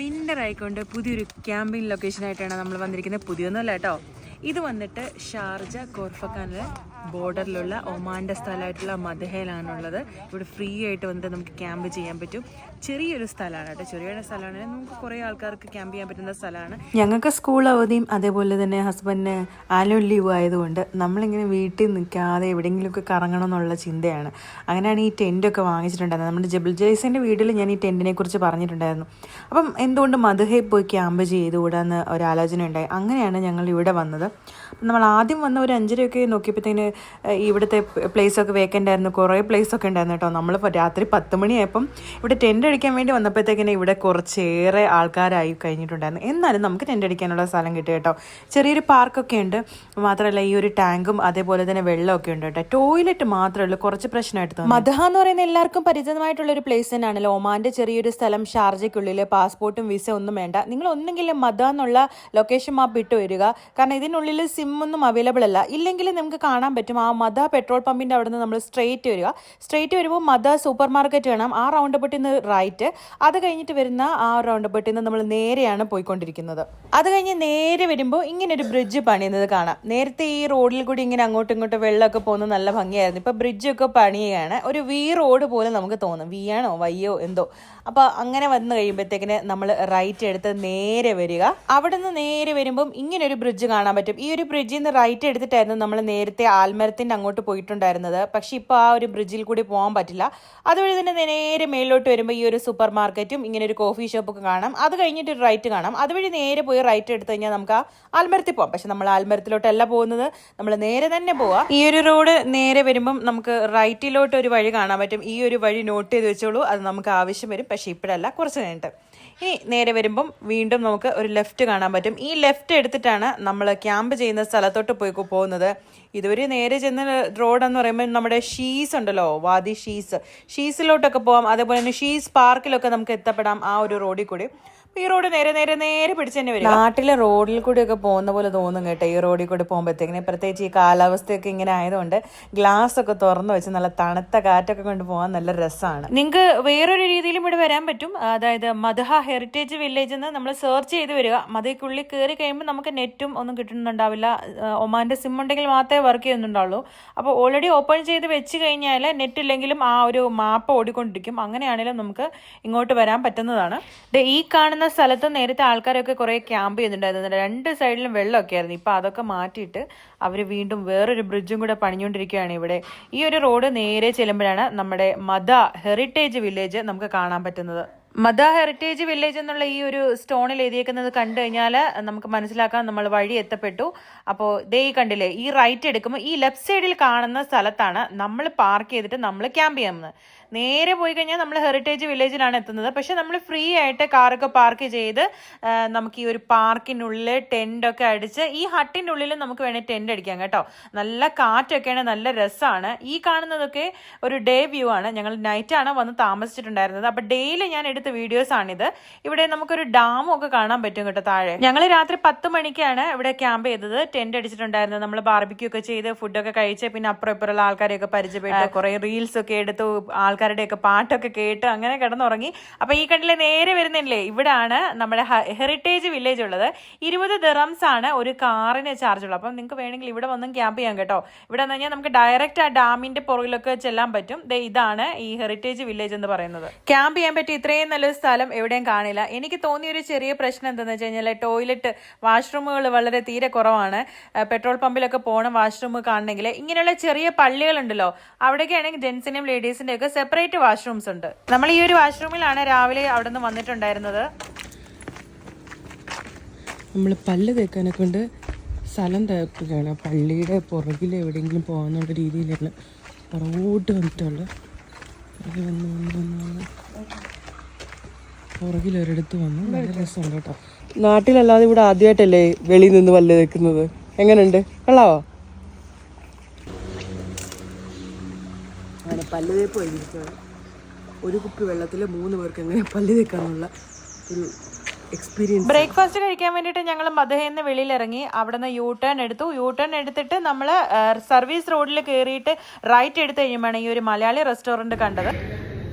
Winter ആയിക്കൊണ്ട് പുതിയൊരു camping ലൊക്കേഷനായിട്ടാണ് നമ്മൾ വന്നിരിക്കുന്നത്. പുതിയൊന്നുമല്ല കേട്ടോ. ഇത് വന്നിട്ട് ഷാർജ കോർഫക്കാനിലെ ബോർഡറിലുള്ള ഒമാന്റെ സ്ഥലമായിട്ടുള്ള മദഹയിലാണുള്ളത് ഇവിടെ ഫ്രീ ആയിട്ട് വന്നിട്ട് നമുക്ക് ക്യാമ്പ് ചെയ്യാൻ പറ്റും. ചെറിയൊരു സ്ഥലമാണ് കേട്ടോ. ചെറിയൊരു സ്ഥലമാണ് നമുക്ക് കുറേ ആൾക്കാർക്ക് ക്യാമ്പ് ചെയ്യാൻ പറ്റുന്ന സ്ഥലമാണ്. ഞങ്ങൾക്ക് സ്കൂൾ അവധിയും അതേപോലെ തന്നെ ഹസ്ബൻഡിന് ആനുവൽ ലീവ് ആയതുകൊണ്ട് നമ്മളിങ്ങനെ വീട്ടിൽ നിൽക്കാതെ എവിടെയെങ്കിലുമൊക്കെ കറങ്ങണം എന്നുള്ള ചിന്തയാണ്. അങ്ങനെയാണ് ഈ ടെന്റൊക്കെ വാങ്ങിച്ചിട്ടുണ്ടായിരുന്നത്. നമ്മുടെ ജബിൾ ജയ്സിന്റെ വീട്ടിൽ ഞാൻ ഈ ടെന്റിനെ കുറിച്ച് പറഞ്ഞിട്ടുണ്ടായിരുന്നു. അപ്പം എന്തുകൊണ്ട് മധുഹയിൽ പോയി ക്യാമ്പ് ചെയ്തുകൂടാന്ന് ഒരു ആലോചന ഉണ്ടായി അങ്ങനെയാണ് ഞങ്ങൾ ഇവിടെ വന്നത്. നമ്മൾ ആദ്യം വന്ന ഒരു അഞ്ചരയൊക്കെ നോക്കിയപ്പോഴത്തേന് ഇവിടുത്തെ പ്ലേസൊക്കെ വേക്കന്റ് ആയിരുന്നു. കുറേ പ്ലേസൊക്കെ ഉണ്ടായിരുന്നു കേട്ടോ. നമ്മൾ രാത്രി പത്ത് മണിയായപ്പം ഇവിടെ ടെന്റ് അടിക്കാൻ വേണ്ടി വന്നപ്പോഴത്തേക്കിനെ ഇവിടെ കുറച്ചേറെ ആൾക്കാരായി കഴിഞ്ഞിട്ടുണ്ടായിരുന്നു. എന്നാലും നമുക്ക് ടെന്റ് അടിക്കാനുള്ള സ്ഥലം കിട്ടി കേട്ടോ. ചെറിയൊരു പാർക്കൊക്കെ ഉണ്ട്. മാത്രമല്ല ഈ ഒരു ടാങ്കും അതേപോലെ തന്നെ വെള്ളമൊക്കെ ഉണ്ട് കേട്ടോ. ടോയ്ലറ്റ് മാത്രമേ ഉള്ളൂ. കുറച്ച് പ്രശ്നമായിട്ട് തോന്നി മദഹ എന്ന് പറയുന്ന എല്ലാവർക്കും പരിചിതമായിട്ടുള്ള ഒരു പ്ലേസ് തന്നെയാണല്ലോ. ഒമാന്റെ ചെറിയൊരു സ്ഥലം ഷാർജയ്ക്കുള്ളിൽ പാസ്പോർട്ടും വിസ ഒന്നും വേണ്ട. നിങ്ങൾ ഒന്നെങ്കിലും മദ എന്നുള്ള ലൊക്കേഷൻ മാപ്പ് ഇട്ട് വരിക. കാരണം ഇതിനുള്ളിൽ സിം ഒന്നും അവൈലബിൾ അല്ല. ഇല്ലെങ്കിൽ നമുക്ക് കാണാൻ പറ്റും. ആ മദ പെട്രോൾ പമ്പിന്റെ അവിടെ നിന്ന് നമ്മൾ സ്ട്രെയിറ്റ് വരിക. സ്ട്രെയിറ്റ് വരുമ്പോൾ മദ സൂപ്പർ മാർക്കറ്റ് കാണാം ആ റൗണ്ട് പെട്ടിന്ന് റൈറ്റ് അത് കഴിഞ്ഞിട്ട് വരുന്ന ആ റൗണ്ട് പെട്ടിൽ നിന്ന് നമ്മൾ നേരെയാണ് പോയിക്കൊണ്ടിരിക്കുന്നത്. അത് കഴിഞ്ഞ് നേരെ വരുമ്പോൾ ഇങ്ങനെ ഒരു ബ്രിഡ്ജ് പണിയുന്നത് കാണാം. നേരത്തെ ഈ റോഡിൽ കൂടി ഇങ്ങനെ അങ്ങോട്ടും ഇങ്ങോട്ടും വെള്ളമൊക്കെ പോകുന്നത് നല്ല ഭംഗിയായിരുന്നു. ഇപ്പോൾ ബ്രിഡ്ജൊക്കെ പണിയുകയാണ്. ഒരു വി റോഡ് പോലെ നമുക്ക് തോന്നും. വി ആണോ വയ്യോ എന്തോ. അപ്പോൾ അങ്ങനെ വന്നു കഴിയുമ്പോഴത്തേക്കിന് നമ്മൾ റൈറ്റ് എടുത്ത് നേരെ വരിക. അവിടെ നിന്ന് നേരെ വരുമ്പം ഇങ്ങനെ ഒരു ബ്രിഡ്ജ് കാണാൻ പറ്റും. ഈ ഒരു ബ്രിഡ്ജിൽ നിന്ന് റൈറ്റ് എടുത്തിട്ടായിരുന്നു നമ്മൾ നേരത്തെ ആൽമരത്തിന്റെ അങ്ങോട്ട് പോയിട്ടുണ്ടായിരുന്നത്. പക്ഷേ ഇപ്പോൾ ആ ഒരു ബ്രിഡ്ജിൽ കൂടി പോകാൻ പറ്റില്ല. അതുവഴി തന്നെ നേരെ മേളിലോട്ട് വരുമ്പോൾ ഈ ഒരു സൂപ്പർ മാർക്കറ്റും ഇങ്ങനെ ഒരു കോഫി ഷോപ്പൊക്കെ കാണാം. അത് കഴിഞ്ഞിട്ട് ഒരു റൈറ്റ് കാണാം. അതുവഴി നേരെ പോയി റൈറ്റ് എടുത്തു കഴിഞ്ഞാൽ നമുക്ക് ആ ആൽമരത്തിൽ പോകാം പക്ഷെ നമ്മൾ ആൽമരത്തിലോട്ടല്ല പോകുന്നത്. നമ്മൾ നേരെ തന്നെ പോവാം. ഈ ഒരു റോഡ് നേരെ വരുമ്പം നമുക്ക് റൈറ്റിലോട്ട് ഒരു വഴി കാണാൻ പറ്റും. ഈ ഒരു വഴി നോട്ട് ചെയ്ത് വെച്ചോളൂ. അത് നമുക്ക് ആവശ്യം വരും. പക്ഷേ ഇപ്പോഴല്ല. കുറച്ച് കഴിഞ്ഞിട്ട്. ഇനി നേരെ വരുമ്പം വീണ്ടും നമുക്ക് ഒരു ലെഫ്റ്റ് കാണാൻ പറ്റും. ഈ ലെഫ്റ്റ് എടുത്തിട്ടാണ് നമ്മൾ ക്യാമ്പ് ചെയ്യുന്ന സ്ഥലത്തോട്ട് പോയി പോകുന്നത്. ഇതുവരെ നേരെ ചെന്ന റോഡ് എന്ന് പറയുമ്പോൾ നമ്മുടെ ഷീസ് ഉണ്ടല്ലോ വാദി ഷീസ് ഷീസിലോട്ടൊക്കെ പോകാം അതേപോലെ തന്നെ ഷീസ് പാർക്കിലൊക്കെ നമുക്ക് എത്തപ്പെടാം ആ ഒരു റോഡിൽ കൂടി. ഈ റോഡ് നേരെ നേരെ നേരെ പിടിച്ച് തന്നെ വരും നാട്ടിലെ റോഡിൽ കൂടിയൊക്കെ പോകുന്ന പോലെ തോന്നും കേട്ടോ ഈ റോഡിൽ കൂടി പോകുമ്പോഴത്തേക്കിനെ. പ്രത്യേകിച്ച് ഈ കാലാവസ്ഥയൊക്കെ ഇങ്ങനെ ആയതുകൊണ്ട് ഗ്ലാസ് ഒക്കെ തുറന്നു വെച്ച് നല്ല തണുത്ത കാറ്റൊക്കെ കൊണ്ട് പോകാൻ നല്ല രസമാണ് നിങ്ങൾക്ക് വേറൊരു രീതിയിലും ഇവിടെ വരാൻ പറ്റും. അതായത് മധഹ ഹെറിറ്റേജ് വില്ലേജ് എന്ന് നമ്മൾ സെർച്ച് ചെയ്ത് വരിക. മതിക്കുള്ളിൽ കയറി കഴിയുമ്പോൾ നമുക്ക് നെറ്റും ഒന്നും കിട്ടുന്നുണ്ടാവില്ല. ഒമാന്റെ സിം ഉണ്ടെങ്കിൽ മാത്രമേ വർക്ക് ചെയ്യുന്നുണ്ടാവുള്ളൂ. അപ്പോൾ ഓൾറെഡി ഓപ്പൺ ചെയ്ത് വെച്ച് കഴിഞ്ഞാൽ നെറ്റ് ഇല്ലെങ്കിലും ആ ഒരു മാപ്പ് ഓടിക്കൊണ്ടിരിക്കും. അങ്ങനെയാണെങ്കിലും നമുക്ക് ഇങ്ങോട്ട് വരാൻ പറ്റുന്നതാണ്. ഈ കാണുന്ന സ്ഥലത്ത് നേരത്തെ ആൾക്കാരൊക്കെ കുറേ ക്യാമ്പ് ചെയ്യുന്നുണ്ടായിരുന്നു രണ്ട് സൈഡിലും വെള്ളമൊക്കെ ആയിരുന്നു. ഇപ്പോൾ അതൊക്കെ മാറ്റിയിട്ട് അവർ വീണ്ടും വേറൊരു ബ്രിഡ്ജും കൂടെ പണിഞ്ഞുകൊണ്ടിരിക്കുകയാണ് ഇവിടെ. ഈ ഒരു റോഡ് നേരെ ചെല്ലുമ്പോഴാണ് നമ്മുടെ മദ ഹെറിറ്റേജ് വില്ലേജ് നമുക്ക് കാണാൻ പറ്റുന്നത്. മദ ഹെറിറ്റേജ് വില്ലേജ് എന്നുള്ള ഈ ഒരു സ്റ്റോണിൽ എഴുതിയേക്കുന്നത് കണ്ടു കഴിഞ്ഞാൽ നമുക്ക് മനസ്സിലാക്കാൻ നമ്മൾ വഴി എത്തപ്പെട്ടു. അപ്പോൾ ദേ ഈ കണ്ടില്ലേ ഈ റൈറ്റ് എടുക്കുമ്പോൾ ഈ ലെഫ്റ്റ് സൈഡിൽ കാണുന്ന സ്ഥലത്താണ് നമ്മൾ പാർക്ക് ചെയ്തിട്ട് നമ്മൾ ക്യാമ്പ് ചെയ്യുന്നത് നേരെ പോയി കഴിഞ്ഞാൽ നമ്മൾ ഹെറിറ്റേജ് വില്ലേജിലാണ് എത്തുന്നത്. പക്ഷെ നമ്മൾ ഫ്രീ ആയിട്ട് കാറൊക്കെ പാർക്ക് ചെയ്ത് നമുക്ക് ഈ ഒരു പാർക്കിനുള്ളിൽ ടെന്റൊക്കെ അടിച്ച് ഈ ഹട്ടിന്റെ ഉള്ളിൽ നമുക്ക് വേണേൽ ടെന്റ് അടിക്കാം കേട്ടോ. നല്ല കാറ്റൊക്കെയാണ് നല്ല രസമാണ് ഈ കാണുന്നതൊക്കെ ഒരു ഡേ വ്യൂ ആണ്. ഞങ്ങൾ നൈറ്റാണ് വന്ന് താമസിച്ചിട്ടുണ്ടായിരുന്നത്. അപ്പോൾ ഡെയിലി ഞാൻ എടുത്ത വീഡിയോസാണിത് ഇവിടെ നമുക്കൊരു ഡാമും ഒക്കെ കാണാൻ പറ്റും കേട്ടോ താഴെ. ഞങ്ങൾ രാത്രി പത്ത് മണിക്കാണ് ഇവിടെ ക്യാമ്പ് ചെയ്തത്. ടെന്റ് അടിച്ചിട്ടുണ്ടായിരുന്നത്. നമ്മൾ ബാർബിക്യൂ ഒക്കെ ചെയ്ത് ഫുഡൊക്കെ കഴിച്ച് പിന്നെ അപ്പുറം ഇപ്പുറമുള്ള ആൾക്കാരെയൊക്കെ പരിചയപ്പെട്ട്. കുറേ റീൽസ് ഒക്കെ എടുത്തു. ആൾക്കാരുടെയൊക്കെ പാട്ടൊക്കെ കേട്ട് അങ്ങനെ കിടന്നുറങ്ങി. അപ്പൊ ഈ കണ്ടിലെ നേരെ വരുന്നില്ലേ? ഇവിടാണ് നമ്മുടെ ഹെറിറ്റേജ് വില്ലേജ് ഉള്ളത്. ഇരുപത് ദിറംസ് ആണ് ഒരു കാറിന് ചാർജ് ഉള്ളത്. അപ്പം നിങ്ങൾക്ക് വേണമെങ്കിൽ ഇവിടെ വന്നും ക്യാമ്പ് ചെയ്യാം കേട്ടോ. ഇവിടെ എന്ന് കഴിഞ്ഞാൽ നമുക്ക് ഡയറക്റ്റ് ആ ഡാമിന്റെ പുറകിലൊക്കെ ചെല്ലാൻ പറ്റും. ഇതാണ് ഈ ഹെറിറ്റേജ് വില്ലേജ് എന്ന് പറയുന്നത്. ക്യാമ്പ് ചെയ്യാൻ പറ്റിയ ഇത്രയും നല്ലൊരു സ്ഥലം എവിടെയും കാണില്ല. എനിക്ക് തോന്നിയ ഒരു ചെറിയ പ്രശ്നം എന്താണെന്ന് വെച്ച് കഴിഞ്ഞാൽ ടോയ്ലറ്റ് വാഷ്റൂമുകൾ വളരെ തീരെ കുറവാണ്. പെട്രോൾ പമ്പിലൊക്കെ പോകണം വാഷ്റൂം കാണണമെങ്കിൽ ഇങ്ങനെയുള്ള ചെറിയ പള്ളികളുണ്ടല്ലോ. അവിടെയൊക്കെ ആണെങ്കിൽ ജെൻസിന്റെയും ലേഡീസിന്റെയും ഒക്കെ സെപ്പറേറ്റ് വാഷ്റൂംസ് ഉണ്ട്. നമ്മൾ ഈ ഒരു വാഷ്റൂമിലാണ് രാവിലെ അവിടെ നിന്ന് വന്നിട്ടുണ്ടായിരുന്നത്. നമ്മൾ പല്ല് തേക്കാനൊക്കെ കൊണ്ട് സ്ഥലം തേക്കുകയാണ്. പള്ളിയുടെ പുറകിൽ എവിടെയെങ്കിലും പോകാന്നുള്ള രീതിയിലാണ്. പുറകോട്ട് വന്നിട്ടുള്ളത്. പുറകിൽ പുറകിൽ ഒരിടത്ത് വന്നു നല്ല രസമുണ്ട് കേട്ടോ. നാട്ടിലല്ലാതെ ഇവിടെ ആദ്യമായിട്ടല്ലേ വെളിയിൽ നിന്ന് പല്ല് തേക്കുന്നത്? എങ്ങനെയുണ്ട് കൊള്ളാവോ? അങ്ങനെ പല്ല് തേപ്പ് കഴിഞ്ഞിരിക്കുകയാണ്. ഒരു കുപ്പി വെള്ളത്തിൽ മൂന്ന് പേർക്ക് എങ്ങനെ പല്ല് തേക്കാനുള്ള ഒരു എക്സ്പീരിയൻസ് ബ്രേക്ക്ഫാസ്റ്റ് കഴിക്കാൻ വേണ്ടിട്ട് ഞങ്ങൾ മധുഹയിൽ വെളിയിൽ ഇറങ്ങി അവിടെ നിന്ന് യൂ ടേൺ എടുത്തു യൂ ടേൺ എടുത്തിട്ട് നമ്മൾ സർവീസ് റോഡിൽ കയറിയിട്ട് റൈറ്റ് എടുത്ത് കഴിയുമ്പോഴാണ് ഈ ഒരു മലയാളി റെസ്റ്റോറന്റ് കണ്ടത്.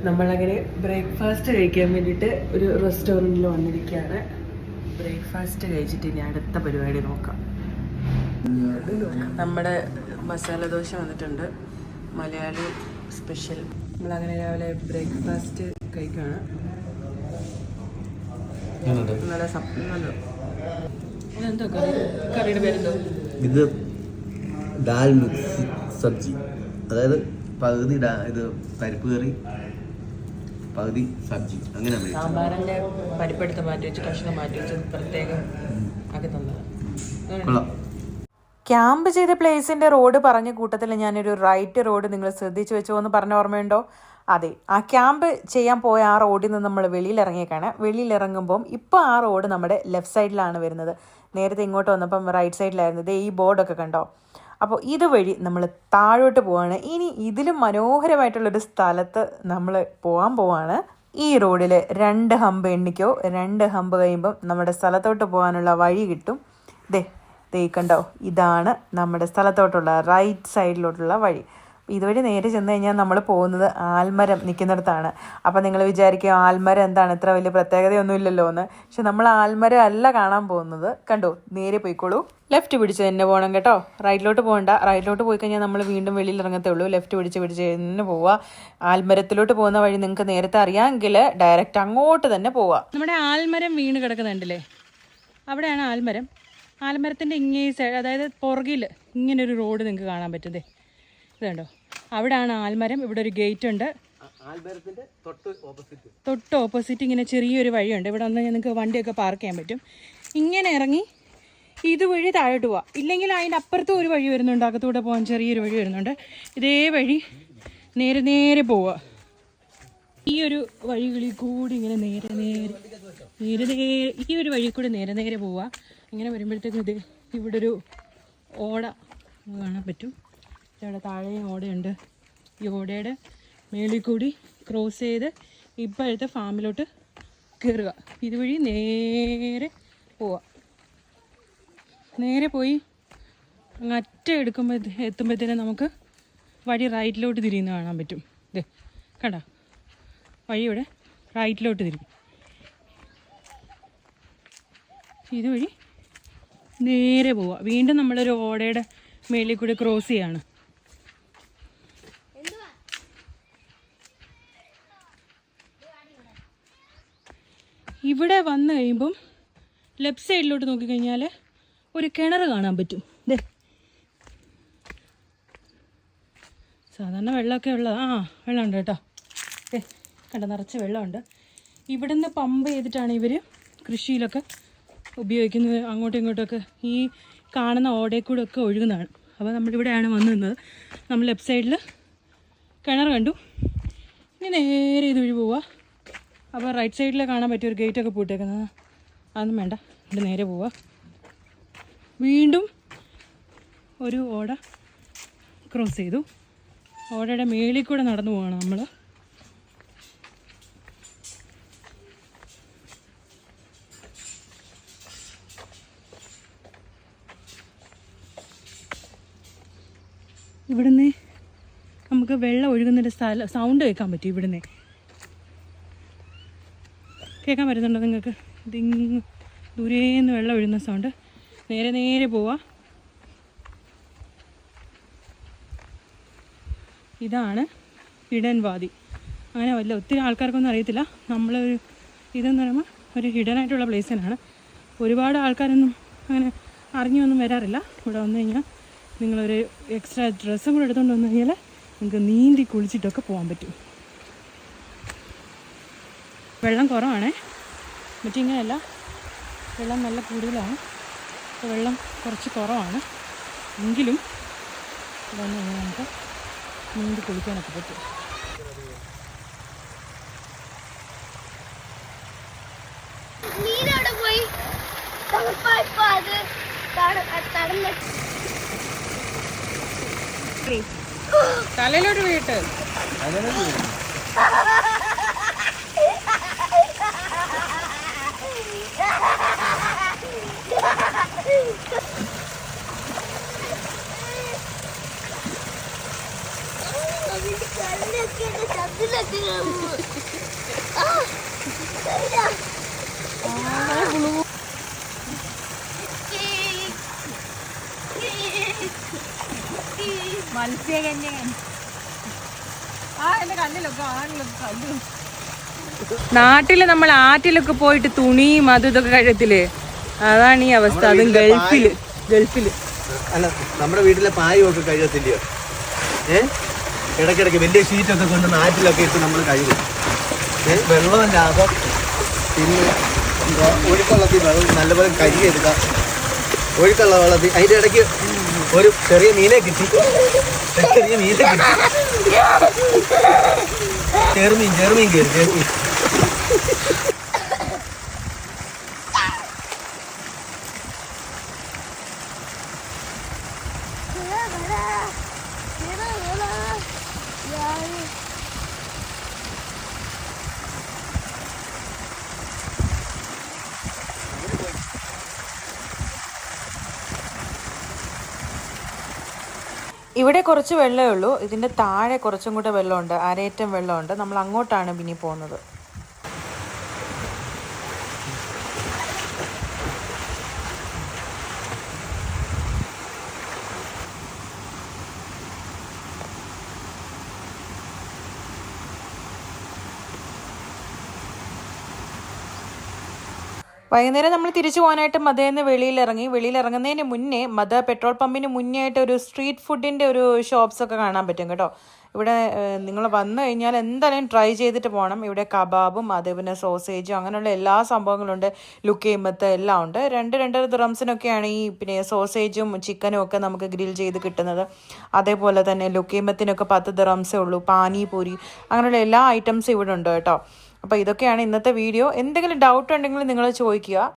നമ്മളങ്ങനെ ബ്രേക്ക്ഫാസ്റ്റ് കഴിക്കാൻ വേണ്ടിയിട്ട് ഒരു റെസ്റ്റോറന്റിൽ വന്നിരിക്കുകയാണ്. ബ്രേക്ക്ഫാസ്റ്റ് കഴിച്ചിട്ട് ഇനി അടുത്ത പരിപാടി നോക്കാം. നമ്മുടെ മസാല ദോശ വന്നിട്ടുണ്ട്. മലയാളി സ്പെഷ്യൽ. നമ്മളങ്ങനെ രാവിലെ ബ്രേക്ക്ഫാസ്റ്റ് കഴിക്കുകയാണ് നല്ല നല്ല ഇതെന്തോ കറി? കറിയുടെ പേരെന്തോ? ഇത് ദാൽ മിക്സ് സബ്ജി. അതായത് പകുതി ഇത് പരിപ്പ് കറി പകുതി സബ്ജി. അങ്ങനെ സാമ്പാറിന്റെ പരിപ്പെടുത്ത് മാറ്റി വെച്ച് കഷ്ണം മാറ്റി വെച്ച് പ്രത്യേകം ആക്കി തന്നത് കൊള്ളാം. ക്യാമ്പ് ചെയ്ത പ്ലേസിന്റെ റോഡ് പറഞ്ഞ കൂട്ടത്തിൽ ഞാനൊരു റൈറ്റ് റോഡ് നിങ്ങൾ ശ്രദ്ധിച്ചു വെച്ചോ എന്ന് പറഞ്ഞ ഓർമ്മയുണ്ടോ? അതെ ആ ക്യാമ്പ് ചെയ്യാൻ പോയ ആ റോഡിൽ നിന്ന് നമ്മൾ വെളിയിൽ ഇറങ്ങിയേക്കാണ് വെളിയിൽ ഇറങ്ങുമ്പം ഇപ്പോൾ ആ റോഡ് നമ്മുടെ ലെഫ്റ്റ് സൈഡിലാണ് വരുന്നത്. നേരത്തെ ഇങ്ങോട്ട് വന്നപ്പം റൈറ്റ് സൈഡിലായിരുന്നു ഇതേ ഈ ബോർഡൊക്കെ കണ്ടോ? അപ്പോൾ ഇതുവഴി നമ്മൾ താഴോട്ട് പോവാണ്. ഇനി ഇതിലും മനോഹരമായിട്ടുള്ളൊരു സ്ഥലത്ത് നമ്മൾ പോകാൻ പോവാണ്. ഈ റോഡിൽ രണ്ട് ഹമ്പ് എണ്ണിക്കോ? രണ്ട് ഹമ്പ് കഴിയുമ്പം നമ്മുടെ സ്ഥലത്തോട്ട് പോകാനുള്ള വഴി കിട്ടും. ദേ ദേ കണ്ടോ ഇതാണ് നമ്മുടെ സ്ഥലത്തോട്ടുള്ള റൈറ്റ് സൈഡിലോട്ടുള്ള വഴി. ഇതുവഴി നേരെ ചെന്ന് കഴിഞ്ഞാൽ നമ്മൾ പോകുന്നത് ആൽമരം നിൽക്കുന്നിടത്താണ്. അപ്പം നിങ്ങൾ വിചാരിക്കുക ആൽമരം എന്താണ്? ഇത്ര വലിയ പ്രത്യേകതയൊന്നുമില്ലല്ലോ എന്ന്. പക്ഷെ നമ്മൾ ആൽമരം അല്ല കാണാൻ പോകുന്നത്. കണ്ടോ? നേരെ പോയിക്കോളൂ. ലെഫ്റ്റ് പിടിച്ച് തന്നെ പോകണം കേട്ടോ. റൈറ്റിലോട്ട് പോകണ്ട. റൈറ്റിലോട്ട് പോയി കഴിഞ്ഞാൽ നമ്മൾ വീണ്ടും വെളിയിൽ ഇറങ്ങത്തേ ഉള്ളൂ. ലെഫ്റ്റ് പിടിച്ച് പിടിച്ച് തന്നെ പോവുക. ആൽമരത്തിലോട്ട് പോകുന്ന വഴി നിങ്ങൾക്ക് നേരത്തെ അറിയാമെങ്കിൽ ഡയറക്റ്റ് അങ്ങോട്ട് തന്നെ പോവുക. നമ്മുടെ ആൽമരം വീണ് കിടക്കുന്നുണ്ടല്ലേ? അവിടെയാണ് ആൽമരം. ആൽമരത്തിന്റെ ഇങ്ങേ സൈഡ് അതായത് പുറകിൽ ഇങ്ങനെ ഒരു റോഡ് നിങ്ങൾക്ക് കാണാൻ പറ്റുന്നേ. ഇതുണ്ടോ അവിടെയാണ് ആൽമരം. ഇവിടെ ഒരു ഗേറ്റ് ഉണ്ട്. തൊട്ട് ഓപ്പോസിറ്റ് ഇങ്ങനെ ചെറിയൊരു വഴിയുണ്ട്. ഇവിടെ വന്ന് നിങ്ങൾക്ക് വണ്ടിയൊക്കെ പാർക്ക് ചെയ്യാൻ പറ്റും. ഇങ്ങനെ ഇറങ്ങി ഇതുവഴി താഴോട്ട് പോവാം. ഇല്ലെങ്കിൽ അതിന്റെ അപ്പുറത്തും ഒരു വഴി വരുന്നുണ്ട്. അകത്തൂടെ പോകാൻ ചെറിയൊരു വഴി വരുന്നുണ്ട്. ഇതേ വഴി നേരെ നേരെ പോവുക ഈ ഒരു വഴികളിൽ കൂടി ഇങ്ങനെ നേരെ നേരെ നേരെ നേരെ ഈ ഒരു വഴി കൂടി നേരെ നേരെ പോവുക ഇങ്ങനെ വരുമ്പോഴത്തേക്കും ഇത് ഇവിടെ ഒരു ഓട കാണാൻ പറ്റും. ഇവിടെ താഴെയും ഓടയുണ്ട്. ഈ ഓടയുടെ മേളിൽ കൂടി ക്രോസ് ചെയ്ത് ഇപ്പോഴത്തെ ഫാമിലോട്ട് കയറുക ഇതുവഴി നേരെ പോവുക നേരെ പോയി അങ്ങ് അറ്റ എടുക്കുമ്പോൾ എത്തുമ്പോഴത്തേനും നമുക്ക് വഴി റൈറ്റിലോട്ട് തിരിയുന്ന കാണാൻ പറ്റും. ഇതേ കണ്ട? ഇവിടെ റൈറ്റിലോട്ട് തിരിയും. ഇതുവഴി നേരെ പോവുക വീണ്ടും നമ്മളൊരു ഓടയുടെ മേളിൽ കൂടി ക്രോസ് ചെയ്യാണ്. ഇവിടെ വന്നു കഴിയുമ്പം ലെഫ്റ്റ് സൈഡിലോട്ട് നോക്കിക്കഴിഞ്ഞാൽ ഒരു കിണർ കാണാൻ പറ്റും. ദേ. സാധാരണ വെള്ളമൊക്കെ ഉള്ളത് ആ വെള്ളമുണ്ട് കേട്ടോ. കണ്ട നിറച്ച് വെള്ളമുണ്ട്. ഇവിടുന്ന് പമ്പ് ചെയ്തിട്ടാണ് ഇവർ കൃഷിയിലൊക്കെ ഉപയോഗിക്കുന്നത് അങ്ങോട്ടും ഇങ്ങോട്ടൊക്കെ ഈ കാണുന്ന ഓടയിൽ കൂടെ ഒക്കെ ഒഴുകുന്നതാണ്. അപ്പോൾ നമ്മളിവിടെയാണ് വന്നു നിന്നത് നമ്മൾ ലെഫ്റ്റ് സൈഡിൽ കിണർ കണ്ടു. ഇനി നേരെ ഇതുവഴി പോവുക അപ്പോൾ റൈറ്റ് സൈഡിൽ കാണാൻ പറ്റിയ ഒരു ഗേറ്റൊക്കെ പൂട്ടേക്കുന്നത് അതൊന്നും വേണ്ട. ഇവിടെ നേരെ പോവുക വീണ്ടും ഒരു ഓട ക്രോസ് ചെയ്തു. ഓടയുടെ മേളിൽ കൂടെ നടന്നു പോകണം നമ്മൾ ഇവിടുന്ന് നമുക്ക് വെള്ളം ഒഴുകുന്നൊരു സ്ഥല സൗണ്ട് കേൾക്കാൻ പറ്റും ഇവിടുന്ന്. കേൾക്കാൻ പറ്റുന്നുണ്ടോ നിങ്ങൾക്ക്? ഇതിങ് ദൂരേന്ന് വെള്ളം ഒഴുകുന്ന സൗണ്ട് നേരെ നേരെ പോവാ. ഇതാണ് ഹിഡൻ വാദി അങ്ങനെ വല്ല ഒത്തിരി ആൾക്കാർക്കൊന്നും അറിയത്തില്ല. നമ്മളൊരു ഇതെന്ന് പറയുമ്പോൾ ഒരു ഹിഡൻ ആയിട്ടുള്ള പ്ലേസ് തന്നെയാണ് ഒരുപാട് ആൾക്കാരൊന്നും അങ്ങനെ അറിഞ്ഞൊന്നും വരാറില്ല. ഇവിടെ വന്നു കഴിഞ്ഞാൽ നിങ്ങളൊരു എക്സ്ട്രാ ഡ്രസ്സും കൂടെ എടുത്തുകൊണ്ട് വന്നു കഴിഞ്ഞാൽ നിങ്ങൾക്ക് നീന്തി കുളിച്ചിട്ടൊക്കെ പോകാൻ പറ്റും. വെള്ളം കുറവാണേ. മറ്റിങ്ങനെയല്ല വെള്ളം നല്ല കൂടുതലാണ്. അപ്പോൾ വെള്ളം കുറച്ച് കുറവാണ്. എങ്കിലും വന്ന് കഴിഞ്ഞാൽ നമുക്ക് നീന്തി കുളിക്കാനൊക്കെ പറ്റും. നീരവിടെ പോയി. തണുപ്പായപ്പോ അത്. ബേക്കറി തലയിലൊരു വീട്ട് ആ മത്സ്യകന്യകൻ. ആ എന്റെ കണ്ണിലൊക്കെ ആണിലൊക്കെ കല്ലു നാട്ടിൽ നമ്മൾ ആറ്റിലൊക്കെ പോയിട്ട് തുണിയും അതും ഇതൊക്കെ കഴിയത്തിൽ അതാണ് ഈ അവസ്ഥ. അതും ഗൾഫിൽ ഗൾഫിൽ. അല്ല നമ്മുടെ വീട്ടിലെ പായും ഒക്കെ കഴിയത്തില്ലയോ ഏ? ഇടയ്ക്കിടയ്ക്ക് വലിയ ഷീറ്റൊക്കെ കൊണ്ട് നാട്ടിലൊക്കെ ഇട്ട് നമ്മൾ കഴുകും. ഏ? വെള്ളം ലാഭം. പിന്നെ ഒഴുക്കുള്ളത്തിൽ വെള്ളം നല്ലപോലെ കഴുകിയെടുക്കാം ഒഴുക്കുള്ള വെള്ളത്തിൽ അതിന്റെ ഇടയ്ക്ക് ഒരു ചെറിയ മീനെ കിട്ടി. ചെറിയ മീനെ കിട്ടി. ചെറുമീൻ ചെറുമീൻ കയറി ചെറുമീൻ. ഇവിടെ കുറച്ച് വെള്ളമേ ഉള്ളൂ. ഇതിന്റെ താഴെ കുറച്ചും കൂടെ വെള്ളമുണ്ട്. അരയറ്റം വെള്ളമുണ്ട്. നമ്മൾ അങ്ങോട്ടാണ് പിന്നെ പോകുന്നത്. വൈകുന്നേരം നമ്മൾ തിരിച്ചു പോകാനായിട്ട് ഇറങ്ങി വെളിയിൽ ഇറങ്ങുന്നതിന് മുന്നേ മത പെട്രോൾ പമ്പിന് മുന്നേ ആയിട്ട് ഒരു സ്ട്രീറ്റ് ഫുഡിന്റെ ഒരു ഷോപ്സ് ഒക്കെ കാണാൻ പറ്റും കേട്ടോ. ഇവിടെ നിങ്ങൾ വന്നു കഴിഞ്ഞാൽ എന്തായാലും ട്രൈ ചെയ്തിട്ട് പോകണം. ഇവിടെ കബാബും അതേപോലെ സോസേജും അങ്ങനെയുള്ള എല്ലാ സംഭവങ്ങളുണ്ട് ലുക്കേമത്ത് എല്ലാം ഉണ്ട്. രണ്ട് രണ്ടര ദ്രംസിനൊക്കെയാണ് ഈ പിന്നെ സോസേജും ചിക്കനും ഒക്കെ നമുക്ക് ഗ്രിൽ ചെയ്ത് കിട്ടുന്നത്. അതേപോലെ തന്നെ ലുക്ക് ചെയ്യുമ്പത്തിനൊക്കെ പത്ത് ദ്രംസേ ഉള്ളൂ. പാനിപൂരി അങ്ങനെയുള്ള എല്ലാ ഐറ്റംസും ഇവിടെ ഉണ്ട് കേട്ടോ. അപ്പോൾ ഇതൊക്കെയാണ് ഇന്നത്തെ വീഡിയോ എന്തെങ്കിലും ഡൗട്ട് ഉണ്ടെങ്കിൽ നിങ്ങൾ ചോദിക്കുക.